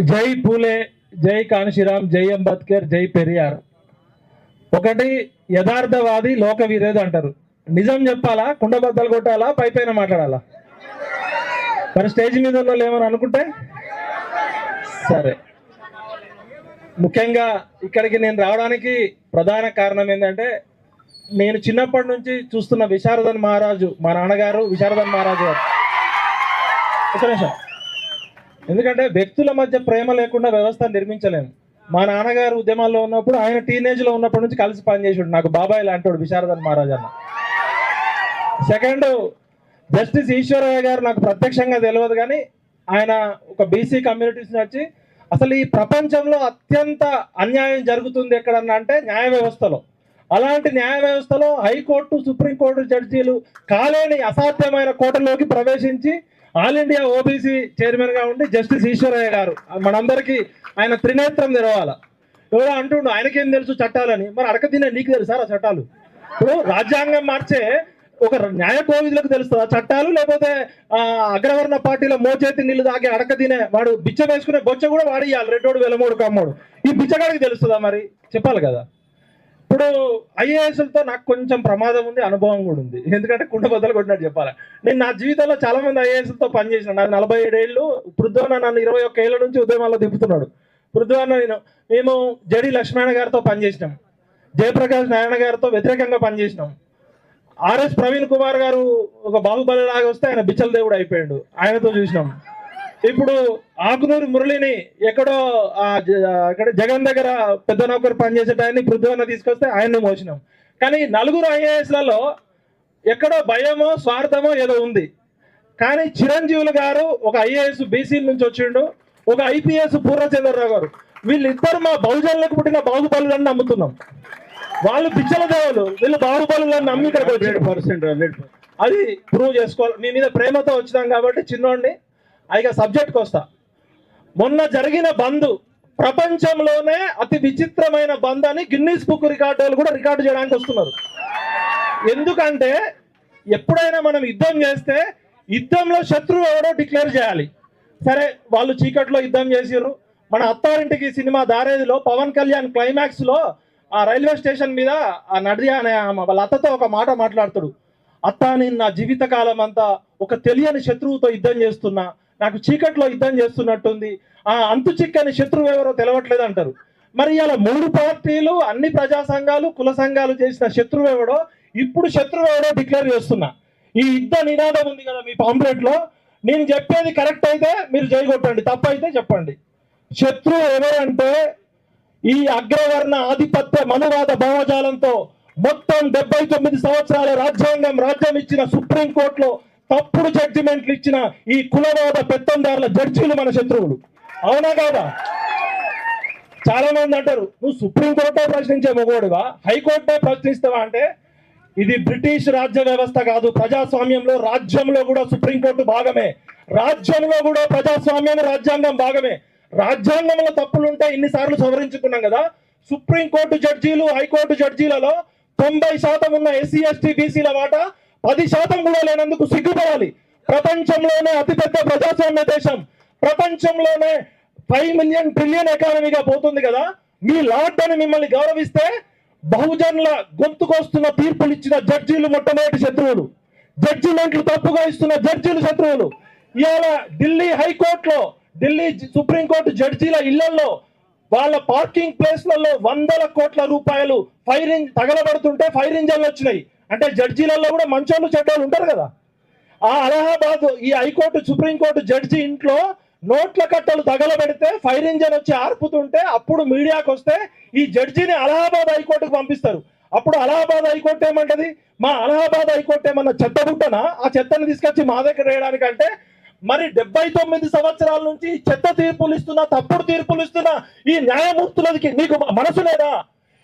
జై పూలే జై కాన్షిరామ్ జై అంబేద్కర్ జై పెరియార్. ఒకటి యథార్థవాది లోక విరేది అంటారు. నిజం చెప్పాలా? కుండబద్దలు కొట్టాలా? పై పైన మాట్లాడాలా? మరి స్టేజ్ మీద ఉన్న వాళ్ళు ఏమని అనుకుంటే? సరే. ముఖ్యంగా ఇక్కడికి నేను రావడానికి ప్రధాన కారణం ఏంటంటే నేను చిన్నప్పటి నుంచి చూస్తున్న విశారదన్ మహారాజు మా నాన్నగారు విశారదన్ మహారాజు గారు. ఒక నిమిషం. ఎందుకంటే వ్యక్తుల మధ్య ప్రేమ లేకుండా వ్యవస్థ నిర్మించలేము. మా నాన్నగారు ఉద్యమాల్లో ఉన్నప్పుడు ఆయన టీనేజ్లో ఉన్నప్పటి నుంచి కలిసి పనిచేసాడు నాకు బాబాయ్ లాంటివాడు విశారదన్ మహారాజ్ అన్న. సెకండ్ జస్టిస్ ఈశ్వరయ్య గారు నాకు ప్రత్యక్షంగా తెలియదు కానీ ఆయన ఒక బీసీ కమ్యూనిటీస్ వచ్చి అసలు ఈ ప్రపంచంలో అత్యంత అన్యాయం జరుగుతుంది ఎక్కడన్నా అంటే న్యాయ వ్యవస్థలో. అలాంటి న్యాయ వ్యవస్థలో హైకోర్టు సుప్రీంకోర్టు జడ్జీలు కాలేని అసాధ్యమైన కోటలోకి ప్రవేశించి ఆల్ ఇండియా ఓబీసీ చైర్మన్గా ఉండి జస్టిస్ ఈశ్వరయ్య గారు. మనందరికీ ఆయన త్రినేత్రం తెరవాల. ఎవరో అంటుండు ఆయనకేం తెలుసు చట్టాలని? మరి అడక తినే నీకు తెలుసా ఆ చట్టాలు? ఇప్పుడు రాజ్యాంగం మార్చే ఒక న్యాయ కోవిధులకు తెలుస్తుందా? చట్టాలు లేకపోతే ఆ, అగ్రవర్ణ పార్టీలో మోచేతి నీళ్ళు తాగి అడక తినే వాడు బిచ్చ వేసుకునే బొచ్చ కూడా వాడియాలి రెండోడు వెలమోడు కమ్మోడు. ఈ బిచ్చగాడికి తెలుస్తుందా మరి? చెప్పాలి కదా. ఇప్పుడు ఐఏఎస్లతో నాకు కొంచెం ప్రమాదం ఉంది అనుభవం కూడా ఉంది. ఎందుకంటే కుండ బద్దలు కొట్టినట్టు చెప్పాలి. నేను నా జీవితంలో చాలా మంది ఐఏఎస్లతో పనిచేసిన నాకు నలభై ఏడేళ్ళు పృథ్వన్న నన్ను ఇరవై ఒక్క ఏళ్ళ నుంచి ఉద్యమాల్లో దింపుతున్నాడు పృథ్వన్న నేను మేము జడి లక్ష్మణ గారితో పనిచేసినాం జయప్రకాష్ నారాయణ గారితో వ్యతిరేకంగా పనిచేసినాం ఆర్ఎస్ ప్రవీణ్ కుమార్ గారు ఒక బాహుబలి లాగా వస్తే ఆయన బిచ్చల దేవుడు అయిపోయాడు. ఆయనతో చూసినాం. ఇప్పుడు ఆకునూరు మురళిని ఎక్కడో అక్కడ జగన్ దగ్గర పెద్ద నౌకరు పనిచేసే ఆయన్ని పృథ్వన్న తీసుకొస్తే ఆయన్ని మోసినాం. కానీ నలుగురు ఐఏఎస్లలో ఎక్కడో భయమో స్వార్థమో ఏదో ఉంది. కానీ చిరంజీవులు గారు ఒక ఐఏఎస్ బీసీ నుంచి వచ్చిండు. ఒక ఐపీఎస్ పూర్ణచంద్రరావు గారు. వీళ్ళిద్దరు మా బహుజనులకు పుట్టిన బాహుబలులను నమ్ముతున్నాం. వాళ్ళు పిచ్చల దేవులు వీళ్ళు నమ్మి ఇక్కడికి వచ్చారు పర్సెంట్ హండ్రెడ్ అది ప్రూవ్ చేసుకోవాలి. మీ మీద ప్రేమతో వచ్చినాం కాబట్టి చిన్నోడిని అయిగా సబ్జెక్ట్కి వస్తా. మొన్న జరిగిన బంద్ ప్రపంచంలోనే అతి విచిత్రమైన బంద్ అని గిన్నీస్ బుక్ రికార్డులు కూడా రికార్డు చేయడానికి వస్తున్నారు. ఎందుకంటే ఎప్పుడైనా మనం యుద్ధం చేస్తే యుద్ధంలో శత్రువు ఎవడో డిక్లేర్ చేయాలి. సరే వాళ్ళు చీకట్లో యుద్ధం చేసిర్రు. మన అత్తారింటికి సినిమా దారేదిలో పవన్ కళ్యాణ్ క్లైమాక్స్లో ఆ రైల్వే స్టేషన్ మీద ఆ నడి అనే వాళ్ళ అత్తతో ఒక మాట మాట్లాడతాడు. అత్త నేను నా జీవిత కాలం అంతా ఒక తెలియని శత్రువుతో యుద్ధం చేస్తున్నా. నాకు చీకట్లో యుద్ధం చేస్తున్నట్టుంది. ఆ అంతు చిక్కని శత్రువు ఎవరో తెలవట్లేదు అంటారు. మరి ఇలా మూడు పార్టీలు అన్ని ప్రజా సంఘాలు కుల సంఘాలు చేసిన శత్రువు ఎవడో ఇప్పుడు శత్రువు ఎవడో డిక్లేర్ చేస్తున్నా. ఈ యుద్ధ నినాదం ఉంది కదా మీ పాంప్లెట్లో నేను చెప్పేది కరెక్ట్ అయితే మీరు జై తప్ప తప్పు అయితే చెప్పండి. శత్రువు ఎవరంటే ఈ అగ్రవర్ణ ఆధిపత్య మనువాద భావజాలంతో మొత్తం డెబ్బై తొమ్మిది సంవత్సరాల రాజ్యాంగం రాజ్యం ఇచ్చిన సుప్రీంకోర్టులో తప్పుడు జడ్జిమెంట్లు ఇచ్చిన ఈ కులవాద పెత్తందారుల జడ్జీలు మన శత్రువులు. అవునా కాదా? చాలా మంది అంటారు నువ్వు సుప్రీంకోర్టే ప్రశ్నించే మొగోడుగా హైకోర్టే ప్రశ్నిస్తావా? అంటే ఇది బ్రిటిష్ రాజ్య వ్యవస్థ కాదు. ప్రజాస్వామ్యంలో రాజ్యంలో కూడా సుప్రీంకోర్టు భాగమే. రాజ్యంలో కూడా ప్రజాస్వామ్యం రాజ్యాంగం భాగమే. రాజ్యాంగంలో తప్పులుంటే ఇన్నిసార్లు సవరించుకున్నాం కదా. సుప్రీంకోర్టు జడ్జీలు హైకోర్టు జడ్జీలలో తొంభై శాతం ఉన్న ఎస్సీ ఎస్టీ బీసీల వాటా పది శాతం కూడా లేనందుకు సిగ్గుపడాలి. ప్రపంచంలోనే అతిపెద్ద ప్రజాస్వామ్య దేశం. ప్రపంచంలోనే ఫైవ్ మిలియన్ ట్రిలియన్ ఎకానమీగా పోతుంది కదా. మీ లార్డ్ అని మిమ్మల్ని గౌరవిస్తే బహుజనుల గొంతుకొస్తున్న తీర్పులు ఇచ్చిన జడ్జీలు మొట్టమొదటి శత్రువులు. జడ్జిమెంట్లు తప్పుగా ఇస్తున్న జడ్జీలు శత్రువులు. ఇవాళ ఢిల్లీ హైకోర్టులో ఢిల్లీ సుప్రీంకోర్టు జడ్జీల ఇళ్ళలో వాళ్ళ పార్కింగ్ ప్లేస్లలో వందల కోట్ల రూపాయలు ఫైర్ ఇంజ్ తగలబడుతుంటే ఫైర్ ఇంజన్లు వచ్చినాయి. అంటే జడ్జీలలో కూడా మంచోళ్ళు చెడ్డోళ్ళు ఉంటారు కదా. ఆ అలహాబాద్ ఈ హైకోర్టు సుప్రీంకోర్టు జడ్జి ఇంట్లో నోట్ల కట్టలు తగలబెడితే ఫైర్ ఇంజన్ వచ్చి ఆర్పుతుంటే అప్పుడు మీడియాకు వస్తే ఈ జడ్జిని అలహాబాద్ హైకోర్టుకు పంపిస్తారు. అప్పుడు అలహాబాద్ హైకోర్టు ఏమంటది? మా అలహాబాద్ హైకోర్టు ఏమన్నా చెత్త బుట్టనా? ఆ చెత్తని తీసుకొచ్చి మా దగ్గర వేయడానికంటే మరి డెబ్బై తొమ్మిది సంవత్సరాల నుంచి చెత్త తీర్పులు ఇస్తున్నా తప్పుడు తీర్పులు ఇస్తున్నా ఈ న్యాయమూర్తులకి నీకు మనసు లేదా?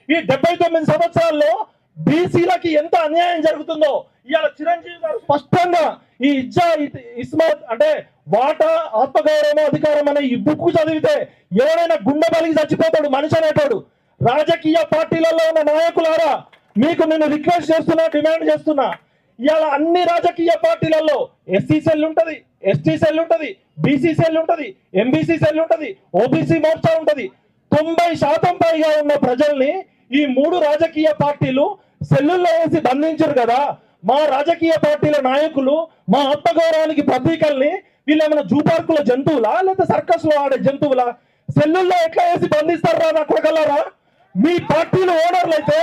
ఈ డెబ్బై తొమ్మిది సంవత్సరాల్లో బీసీలకి ఎంత అన్యాయం జరుగుతుందో ఇవాళ చిరంజీవి గారు స్పష్టంగా ఈ ఇజ్జా ఇ- ఇస్మాత్ అంటే వాటా ఆత్మగౌరవం అధికారం అనే ఈ బుక్ చదివితే ఎవరైనా గుండె బలిగి చచ్చిపోతాడు మనిషి అనేటాడు. రాజకీయ పార్టీలలో ఉన్న నాయకులారా మీకు నేను రిక్వెస్ట్ చేస్తున్నా డిమాండ్ చేస్తున్నా. ఇవాళ అన్ని రాజకీయ పార్టీలలో ఎస్సీ సెల్ ఉంటది ఎస్టీ సెల్ ఉంటది బీసీ సెల్ ఉంటది ఎంబీసీ సెల్ ఉంటది ఓబీసీ మోర్చా ఉంటది. తొంభై శాతం పైగా ఉన్న ప్రజల్ని ఈ మూడు రాజకీయ పార్టీలు సెల్లుల్లో వేసి బంధించారు కదా. మా రాజకీయ పార్టీల నాయకులు మా ఆత్మగౌరవానికి ప్రతీకల్ని వీళ్ళు ఏమైనా జూ పార్కుల జంతువులా లేదా సర్కస్లో ఆడే జంతువులా? సెల్లుల్లో ఎట్లా వేసి బంధిస్తారా నా కొడగలరా మీ పార్టీలు ఓనర్లు అయితే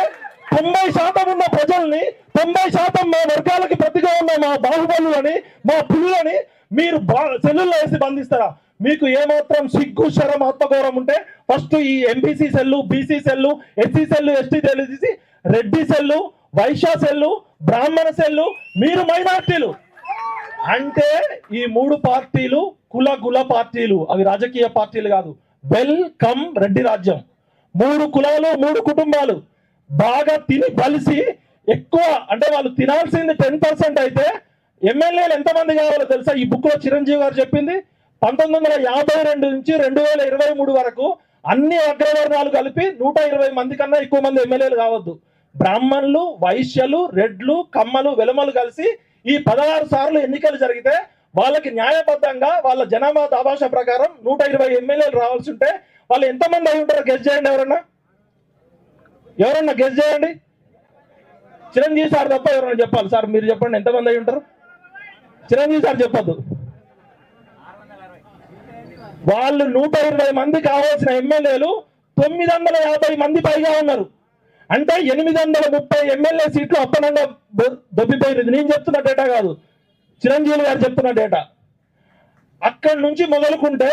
తొంభై శాతం ఉన్న ప్రజల్ని తొంభై శాతం మా వర్గాలకి ప్రతిగా ఉన్న మా బాహుబలులని మా పులులని మీరు బా- సెల్లుల్లో వేసి బంధిస్తారా? మీకు ఏమాత్రం సిగ్గు శరం ఆత్మగౌరవం ఉంటే ఫస్ట్ ఈ MPC cell BC cell SC cell ST cell తీసి Reddy cell Vaishya cell Brahmana cell మీరు మైనార్టీలు. అంటే ఈ మూడు పార్టీలు కుల కుల పార్టీలు. అవి రాజకీయ పార్టీలు కాదు. వెల్కమ్ రెడ్డి రాజ్యం. మూడు కులాలు మూడు కుటుంబాలు. బాగా తిని కలిసి ఎక్కువ అంటే వాళ్ళు తినాల్సింది టెన్ పర్సెంట్ అయితే ఎమ్మెల్యేలు ఎంతమంది కావాలో తెలుసా? ఈ బుక్లో చిరంజీవి గారు చెప్పింది. పంతొమ్మిది వందల యాభై రెండు నుంచి రెండు వేల ఇరవై మూడు వరకు అన్ని అగ్రవర్ణాలు కలిపి నూట ఇరవై మంది కన్నా ఎక్కువ మంది ఎమ్మెల్యేలు కావద్దు. బ్రాహ్మణులు వైశ్యలు రెడ్లు కమ్మలు వెలమలు కలిసి ఈ పదహారు సార్లు ఎన్నికలు జరిగితే వాళ్ళకి న్యాయబద్ధంగా వాళ్ళ జనాభా దాభాష ప్రకారం నూట ఇరవై ఎమ్మెల్యేలు రావాల్సి ఉంటే వాళ్ళు ఎంతమంది అయి ఉంటారో గెస్ చేయండి ఎవరన్నా? ఎవరన్నా గెస్ చేయండి? చిరంజీవి సార్ తప్ప ఎవరన్నా చెప్పాలి. సార్ మీరు చెప్పండి ఎంతమంది అయి ఉంటారు? చిరంజీవి సార్ చెప్పద్దు. వాళ్ళు నూట ఇరవై మంది కావాల్సిన ఎమ్మెల్యేలు తొమ్మిది వందల యాభై మంది పైగా ఉన్నారు. అంటే ఎనిమిది వందల ముప్పై ఎమ్మెల్యే సీట్లు అప్పనంగా దొబ్బిపోయినది. నేను చెప్తున్న డేటా కాదు. చిరంజీవి గారు చెప్తున్న డేటా. అక్కడి నుంచి మొదలుకుంటే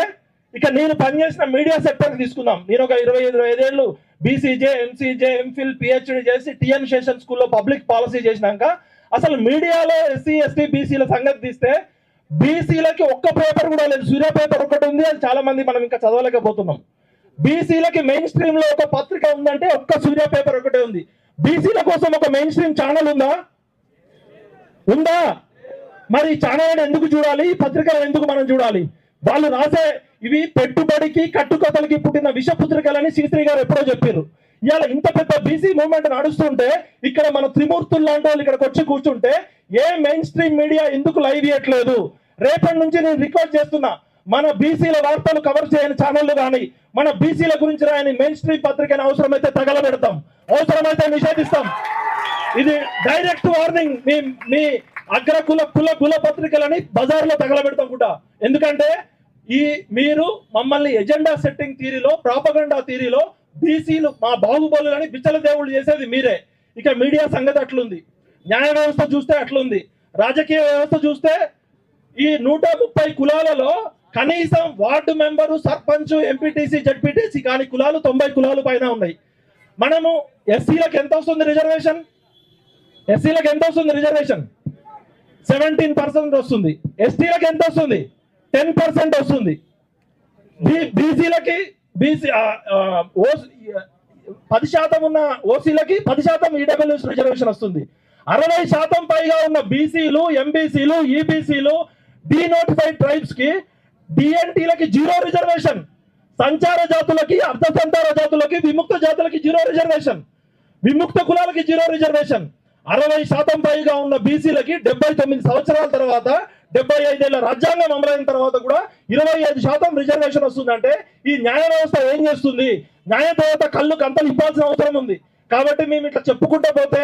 ఇక నేను పనిచేసిన మీడియా సెక్టర్ తీసుకుందాం. నేను ఒక ఇరవై ఇరవై ఐదేళ్ళు బీసీజే ఎంసీజే ఎంఫిల్ పిహెచ్డి చేసి టిఎన్ శేషన్ స్కూల్లో పబ్లిక్ పాలసీ చేసినాక అసలు మీడియాలో ఎస్సీ ఎస్టీ బీసీల సంగతి తీస్తే బీసీలకి ఒక్క పేపర్ కూడా లేదు. సూర్య పేపర్ ఒకటి ఉంది అది చాలా మంది మనం ఇంకా చదవలేకపోతున్నాం. బీసీలకి మెయిన్ స్ట్రీమ్లో ఒక పత్రిక ఉందంటే ఒక్క సూర్య పేపర్ ఒకటే ఉంది. బీసీల కోసం ఒక మెయిన్ స్ట్రీమ్ ఛానల్ ఉందా? ఉందా? మరి ఈ ఛానల్ ఎందుకు చూడాలి? ఈ పత్రికలను ఎందుకు మనం చూడాలి? వాళ్ళు రాసే ఇవి పెట్టుబడికి కట్టుకథలకి పుట్టిన విష పుత్రికలని శ్రీశ్రీ గారు ఎప్పుడో చెప్పారు. ఇవాళ ఇంత పెద్ద బీసీ మూవ్మెంట్ నడుస్తుంటే ఇక్కడ మన త్రిమూర్తులు లాంటి వాళ్ళు ఇక్కడికి వచ్చి కూర్చుంటే ఏ మెయిన్ స్ట్రీమ్ మీడియా ఎందుకు లైవ్ ఇవ్వట్లేదు రేపటి నుంచి నేను రిక్వెస్ట్ చేస్తున్నా. మన బీసీల వార్తలు కవర్ చేయని ఛానళ్ళు కానీ మన బీసీల గురించి రాయని మెయిన్ స్ట్రీమ్ పత్రికని అవసరమైతే తగలబెడతాం. అవసరమైతే నిషేధిస్తాం. ఇది డైరెక్ట్ వార్నింగ్ మీ మీ అగ్ర కుల కుల కుల పత్రికలని బజార్లో తగలబెడతాం కూడా. ఎందుకంటే ఈ మీరు మమ్మల్ని ఎజెండా సెట్టింగ్ థీరీలో ప్రాపగండా థీరీలో బీసీలు మా బాహుబలులని బిచ్చల దేవుళ్ళు చేసేది మీరే. ఇక మీడియా సంగతి అట్లుంది. న్యాయ వ్యవస్థ చూస్తే అట్లుంది. రాజకీయ వ్యవస్థ చూస్తే ఈ నూట ముప్పై కులాలలో కనీసం ward member sarpanch MPTC ZPTC కాని కులాలు తొంభై కులాలు పైన ఉన్నాయి. మనము ఎస్సీలకు ఎంత వస్తుంది రిజర్వేషన్? ఎస్సీలకు ఎంత వస్తుంది రిజర్వేషన్? సెవెంటీన్ పర్సెంట్ వస్తుంది. ఎస్టీలకు ఎంత వస్తుంది? టెన్ పర్సెంట్ వస్తుంది. బీసీలకి బీసీ పది శాతం ఉన్న ఓసీలకి పది శాతం ఈడబ్ల్యూఎస్ రిజర్వేషన్ వస్తుంది. అరవై శాతం పైగా ఉన్న బీసీలు ఎంబీసీలు ఈబీసీలు డీనోటిఫైడ్ ట్రైబ్స్కి డిఎన్టీలకి జీరో రిజర్వేషన్. సంచార జాతులకి అర్ధ సంచార జాతులకి విముక్త జాతులకి జీరో రిజర్వేషన్. విముక్త కులాలకి జీరో రిజర్వేషన్. అరవై శాతం పైగా ఉన్న బీసీలకి డెబ్బై తొమ్మిది సంవత్సరాల తర్వాత డెబ్బై ఐదేళ్ళ రాజ్యాంగం అమలైన తర్వాత కూడా ఇరవై ఐదు శాతం రిజర్వేషన్ వస్తుందంటే ఈ న్యాయ వ్యవస్థ ఏం చేస్తుంది? న్యాయ దేవత కళ్ళు కంతలు ఇవ్వాల్సిన అవసరం ఉంది. కాబట్టి మేము ఇట్లా చెప్పుకుంటూ పోతే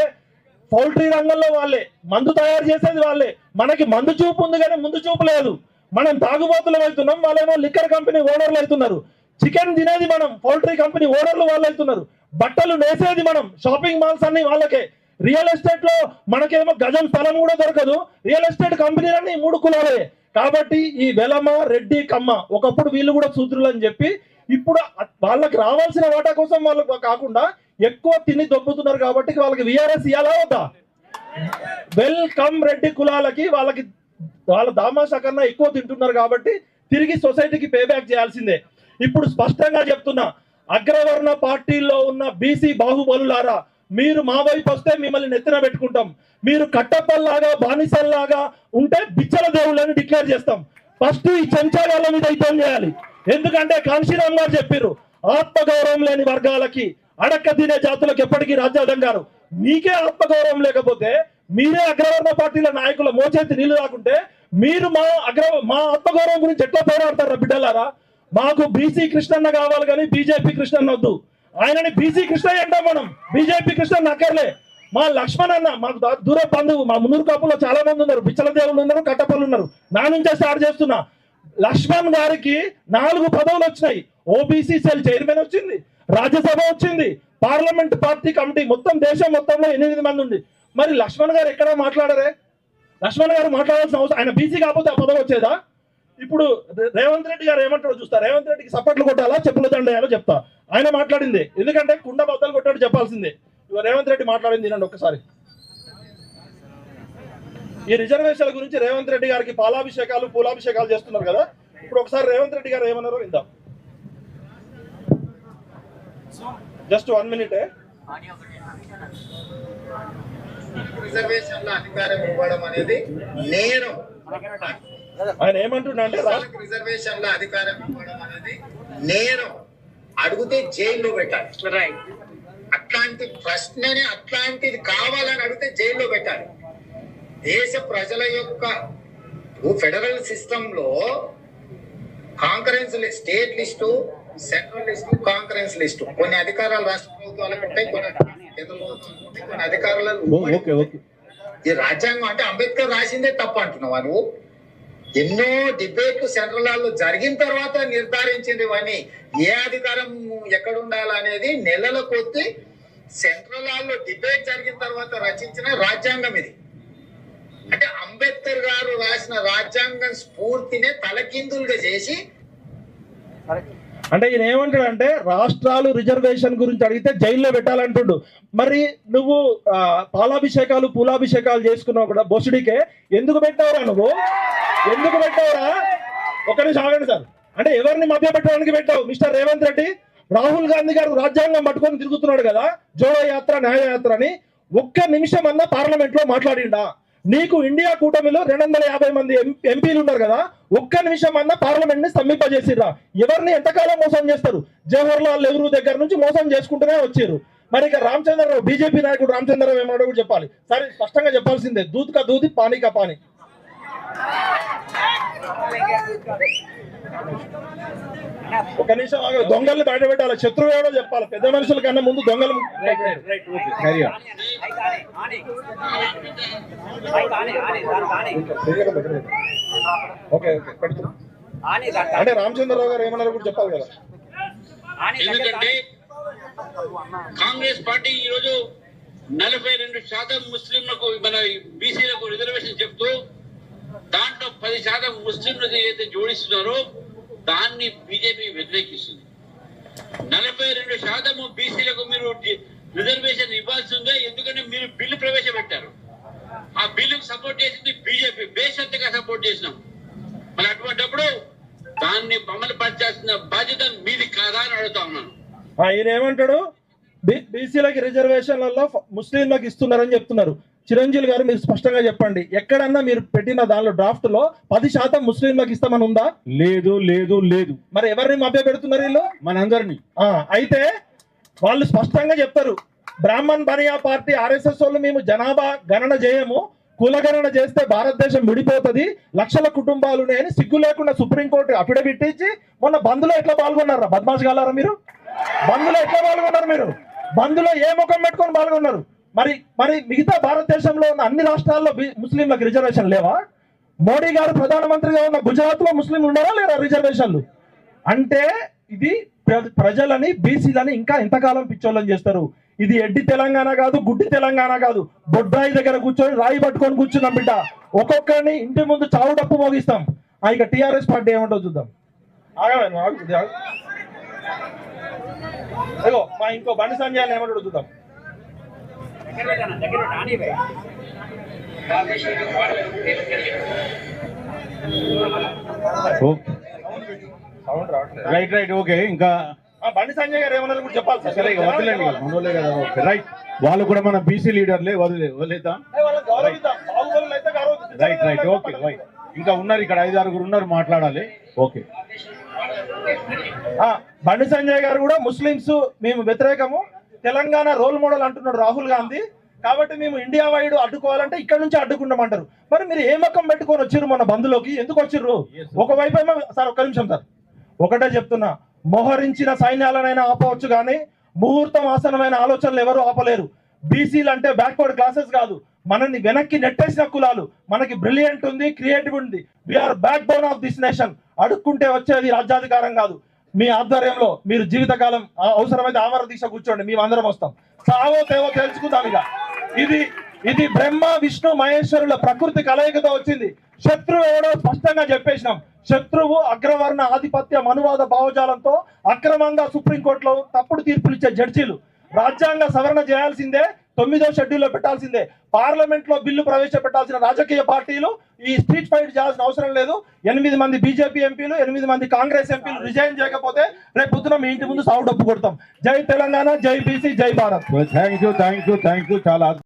పౌల్ట్రీ రంగంలో వాళ్ళే. మందు తయారు చేసేది వాళ్ళే. మనకి మందు చూపు ఉంది కానీ ముందు చూపు లేదు. మనం తాగుబోతులు అవుతున్నాం వాళ్ళేమో లిక్కర్ కంపెనీ ఓనర్లు అవుతున్నారు. చికెన్ తినేది మనం పౌల్ట్రీ కంపెనీ ఓనర్లు వాళ్ళు అవుతున్నారు. బట్టలు నేసేది మనం షాపింగ్ మాల్స్ అన్ని వాళ్ళకే. రియల్ ఎస్టేట్లో మనకేమో గజం స్థలం కూడా దొరకదు. రియల్ ఎస్టేట్ కంపెనీలన్నీ మూడు కులాలే. కాబట్టి ఈ వెలమ రెడ్డి కమ్మ ఒకప్పుడు వీళ్ళు కూడా సూత్రులు అని చెప్పి ఇప్పుడు వాళ్ళకి రావాల్సిన వాటా కోసం వాళ్ళు కాకుండా ఎక్కువ తిని దొబ్బుతున్నారు కాబట్టి వాళ్ళకి విఆర్ఎస్ ఇవ్వాలా వద్దా? వెల్కమ్ రెడ్డి కులాలకి వాళ్ళకి వాళ్ళ దామాషా కన్నా ఎక్కువ తింటున్నారు కాబట్టి తిరిగి సొసైటీకి పే బ్యాక్ చేయాల్సిందే. ఇప్పుడు స్పష్టంగా చెప్తున్నా అగ్రవర్ణ పార్టీల్లో ఉన్న బీసీ బాహుబలులారా మీరు మా వైపు వస్తే మిమ్మల్ని నెత్తిన పెట్టుకుంటాం. మీరు కట్టప్పల్లాగా బానిసల్లాగా ఉంటే బిచ్చల దేవుళ్ళని డిక్లేర్ చేస్తాం. ఫస్ట్ ఈ చెంచాగాళ్ళ మీద యుద్ధం చేయాలి? ఎందుకంటే కాంశీరామ్ గారు చెప్పారు ఆత్మగౌరవం లేని వర్గాలకి అడక్క తినే జాతులకు ఎప్పటికీ రాజ్యాంగం గారు మీకే ఆత్మగౌరవం లేకపోతే మీరే అగ్రవర్ణ పార్టీల నాయకుల మోచేతి నీళ్ళు రాకుంటే మీరు మా అగ్ర మా ఆత్మగౌరవం గురించి ఎట్లా పోరాడతారా బిడ్డలారా? మాకు బీసీ కృష్ణన్న కావాలి కానీ బీజేపీ కృష్ణన్న వద్దు. ఆయనని బీసీ కృష్ణ అంటాం మనం. బీజేపీ కృష్ణ అక్కర్లే. మా లక్ష్మణ్ అన్న మాకు దూర బంధువు మా మునూరు కాపులో చాలా మంది ఉన్నారు. బిచ్చల దేవుళ్ళు ఉన్నారు కట్టపల్లి ఉన్నారు. నా నుంచే స్టార్ట్ చేస్తున్నా. లక్ష్మణ్ గారికి నాలుగు పదవులు వచ్చినాయి. ఓబీసీ సెల్ చైర్మన్ వచ్చింది. రాజ్యసభ వచ్చింది. పార్లమెంట్ పార్టీ కమిటీ మొత్తం దేశం మొత్తంలో ఎనిమిది మంది ఉంది. మరి లక్ష్మణ్ గారు ఎక్కడ మాట్లాడరే? లక్ష్మణ్ గారు మాట్లాడాల్సిన అవసరం ఆయన బీసీ కాకపోతే ఆ పదవి వచ్చేదా? ఇప్పుడు రేవంత్ రెడ్డి గారు ఏమంటారో చూస్తా. రేవంత్ రెడ్డికి సపోర్ట్లు కొట్టాలా చెప్పులు దండయాలో చెప్తా. ఆయన మాట్లాడింది. ఎందుకంటే కుండ బద్దలు కొట్టాడు చెప్పాల్సిందే. రేవంత్ రెడ్డి మాట్లాడింది వినండి ఒక్కసారి. ఈ రిజర్వేషన్ల గురించి రేవంత్ రెడ్డి గారికి పాలాభిషేకాలు పూలాభిషేకాలు చేస్తున్నారు కదా? ఇప్పుడు ఒకసారి రేవంత్ రెడ్డి గారు ఏమన్నారో విందాం. జస్ట్ వన్ మినిట్ రిజర్వేషన్ల అధికారం ఇవ్వడం అనేది నేరం ఆయన ఏమంటున్నా అంటే రిజర్వేషన్ల అధికారం ఇవ్వడం అనేది నేరం అడిగితే జైల్లో పెట్టాలి. అట్లాంటి ప్రశ్నని అట్లాంటిది కావాలని అడిగితే జైల్లో పెట్టాలి. దేశ ప్రజల యొక్క ఫెడరల్ సిస్టమ్లో concurrence state list central list concurrence list. కొన్ని అధికారాలు రాష్ట్ర ప్రభుత్వాలకు ఉంటాయి కొన్ని కేంద్ర ప్రభుత్వాలకు ఉంటాయి కొన్ని అధికారాలు ఓకే ఓకే. ఈ రాజ్యాంగం అంటే అంబేద్కర్ రాసిందే తప్పు అంటున్నావా నువ్వు? ఎన్నో డిబేట్లు సెంట్రల్ హాల్లో జరిగిన తర్వాత నిర్ధారించింది ఇవన్నీ. ఏ అధికారం ఎక్కడ ఉండాలనేది నెలల కొద్ది సెంట్రల్ హాల్లో డిబేట్ జరిగిన తర్వాత రచించిన రాజ్యాంగం ఇది. అంటే అంబేద్కర్ గారు రాసిన రాజ్యాంగం స్ఫూర్తినే తలకిందులుగా చేసి అంటే ఈయన ఏమంటాడు అంటే రాష్ట్రాలు రిజర్వేషన్ గురించి అడిగితే జైల్లో పెట్టాలంటుండు. మరి నువ్వు పాలాభిషేకాలు పూలాభిషేకాలు చేసుకున్నావు కూడా బొసుడికే. ఎందుకు పెట్టావురా నువ్వు? ఎందుకు పెట్టావురా? ఒక నిమిషం ఆగండి సార్. అంటే ఎవరిని మభ్య పెట్టడానికి పెట్టావు? మిస్టర్ రేవంత్ రెడ్డి? రాహుల్ గాంధీ గారు రాజ్యాంగం పట్టుకొని తిరుగుతున్నాడు కదా జోడో యాత్ర న్యాయ యాత్ర అని. ఒక్క నిమిషం అన్న పార్లమెంట్లో మాట్లాడిండా? నీకు ఇండియా కూటమిలో రెండు వందల యాభై మంది ఎం- ఎంపీలు ఉన్నారు కదా ఒక్క నిమిషం అన్న పార్లమెంట్ని స్తంభింపజేసిర్రా. ఎవరిని ఎంతకాలం మోసం చేస్తారు? జవహర్ లాల్ నెహ్రూ దగ్గర నుంచి మోసం చేసుకుంటూనే వచ్చారు. మరి ఇక రామచంద్రరావు బీజేపీ నాయకుడు రామచంద్రరావు ఏమన్నాడో కూడా చెప్పాలి. సరే స్పష్టంగా చెప్పాల్సిందే దూత్ కా దూది పానీ కా పానీ. ఒక నిమిషం. దొంగల్ని బయట పెట్టాలి. శత్రువు ఎవడో చెప్పాలి. పెద్ద మనుషుల కన్నా ముందు దొంగలు ఓకే ఓకే పెడుతున్నా. అంటే రామచంద్రరావు గారు ఏమన్నారో కూడా చెప్పాలి కదా. ఎందుకంటే కాంగ్రెస్ పార్టీ ఈ రోజు నలభై రెండు శాతం ముస్లింలకు మన బీసీలకు రిజర్వేషన్ చెప్తూ పది శాతం ముస్లింలకు ఏదైతే జోడిస్తున్నారో దాన్ని బీజేపీ వ్యతిరేకిస్తుంది. నలభై రెండు శాతము బీసీలకు మీరు రిజర్వేషన్ ఇవ్వాల్సి ఉందే ఎందుకంటే మీరు బిల్లు ప్రవేశపెట్టారు. ఆ బిల్లుకు సపోర్ట్ చేసింది బీజేపీ బేషరతుగా సపోర్ట్ చేసినాం. మరి అటువంటిప్పుడు దాన్ని అమలు పరచాల్సిన బాధ్యత మీది కాదా అని అడుగుతా ఉన్నాను. ఆయన ఏమంటాడు? బీసీలకి రిజర్వేషన్లలో ముస్లింలకు ఇస్తున్నారని చెప్తున్నారు. చిరంజీవి గారు మీరు స్పష్టంగా చెప్పండి. ఎక్కడన్నా మీరు పెట్టిన దానిలో డ్రాఫ్ట్లో పది శాతం ముస్లింలకు ఇస్తామని ఉందా? లేదు లేదు లేదు. మరి ఎవరిని మభ్య పెడుతున్నారు వీళ్ళు? మనందరినీ. ఆ, అయితే వాళ్ళు స్పష్టంగా చెప్తారు. బ్రాహ్మణ్ బనియా పార్టీ ఆర్ఎస్ఎస్ వాళ్ళు మేము జనాభా గణన చేయము. కులగణన చేస్తే భారతదేశం విడిపోతది. లక్షల కుటుంబాలు ఉన్నాయని సిగ్గు లేకుండా సుప్రీంకోర్టు అఫిడవిట్ ఇచ్చి మొన్న బంద్లో ఎట్లా పాల్గొన్నారా? బద్మాష్ గాలారా మీరు? బంద్లో ఎట్లా పాల్గొన్నారు మీరు? బంద్లో ఏ ముఖం పెట్టుకొని పాల్గొన్నారు? మరి మరి మిగతా భారతదేశంలో ఉన్న అన్ని రాష్ట్రాల్లో ముస్లింలకు రిజర్వేషన్ లేవా? మోడీ గారు ప్రధానమంత్రిగా ఉన్న గుజరాత్లో ముస్లింలు ఉన్నారా లేరా రిజర్వేషన్లు? అంటే ఇది ప్రజలని బీసీలని ఇంకా ఎంతకాలం పిచ్చోళ్ళని చేస్తారు? ఇది ఎడ్డి తెలంగాణ కాదు గుడ్డి తెలంగాణ కాదు. బొడ్రాయి దగ్గర కూర్చొని రాయి పట్టుకొని కూర్చున్నాం బిడ్డ. ఒక్కొక్కరిని ఇంటి ముందు చావు డప్పు మోగిస్తాం. ఆ ఇక టిఆర్ఎస్ పార్టీ ఏమంటో చూద్దాం. మా ఇంకో బండి సంజయ్ ఏమంటాడు చూద్దాం. రైట్ రైట్ ఓకే ఇంకా బండి సంజయ్ గారు ఏమన్నారు కూడా చెప్పాలి సార్. వదిలేండి మనోళ్ళే కదా ఓకే రైట్ వాళ్ళు కూడా మన బీసీ లీడర్లే వదిలే వదిలేద్దాం. గౌరవిద్దాం. రైట్ రైట్ ఓకే రైట్ ఇంకా ఉన్నారు ఇక్కడ ఐదు ఆరుగురు ఉన్నారు మాట్లాడాలి. ఓకే బండి సంజయ్ గారు కూడా ముస్లింస్ మేము వ్యతిరేకము. తెలంగాణ రోల్ మోడల్ అంటున్నాడు రాహుల్ గాంధీ. కాబట్టి మేము ఇండియా వైడ్ అడ్డుకోవాలంటే ఇక్కడ నుంచి అడ్డుకుంటామంటారు. మరి మీరు ఏ మకం పెట్టుకొని వచ్చిర్రు మన బంధులోకి? ఎందుకు వచ్చిర్రు? ఒకవైపు ఏమో సార్ ఒక్క నిమిషం సార్. ఒకటే చెప్తున్నా. మోహరించిన సైన్యాలనైనా ఆపవచ్చు కానీ ముహూర్తం ఆసనమైన ఆలోచనలు ఎవరు ఆపలేరు. బీసీలు అంటే బ్యాక్వర్డ్ క్లాసెస్ కాదు. మనల్ని వెనక్కి నెట్టేసిన కులాలు. మనకి బ్రిలియంట్ ఉంది క్రియేటివ్ ఉంది. We are backbone of this nation అడుక్కుంటే వచ్చేది రాజ్యాధికారం కాదు. మీ ఆధ్వర్యంలో మీరు జీవితకాలం అవసరమైతే ఆమర దీక్ష కూర్చోండి మేము అందరం వస్తాం. సావో తేవో తెలుసుకుందాం ఇక. ఇది ఇది బ్రహ్మ విష్ణు మహేశ్వరుల ప్రకృతి కలయికతో వచ్చింది. శత్రువు ఎవడో స్పష్టంగా చెప్పేసినాం. శత్రువు అగ్రవర్ణ ఆధిపత్య మనువాద భావజాలంతో అక్రమంగా సుప్రీంకోర్టులో తప్పుడు తీర్పులు ఇచ్చే జడ్జీలు. రాజ్యాంగ సవరణ చేయాల్సిందే తొమ్మిదో షెడ్యూల్లో పెట్టాల్సిందే. పార్లమెంట్లో బిల్లు ప్రవేశపెట్టాల్సిన రాజకీయ పార్టీలు ఈ స్ట్రీట్ ఫైట్ చేయాల్సిన అవసరం లేదు. ఎనిమిది మంది బీజేపీ ఎంపీలు ఎనిమిది మంది కాంగ్రెస్ ఎంపీలు రిజైన్ చేయకపోతే రేపు పొద్దున మీ ఇంటి ముందు సాగు డప్పు కొడతాం. జై తెలంగాణ జై బీసీ జై Bharat. Thank you thank you thank you చాలా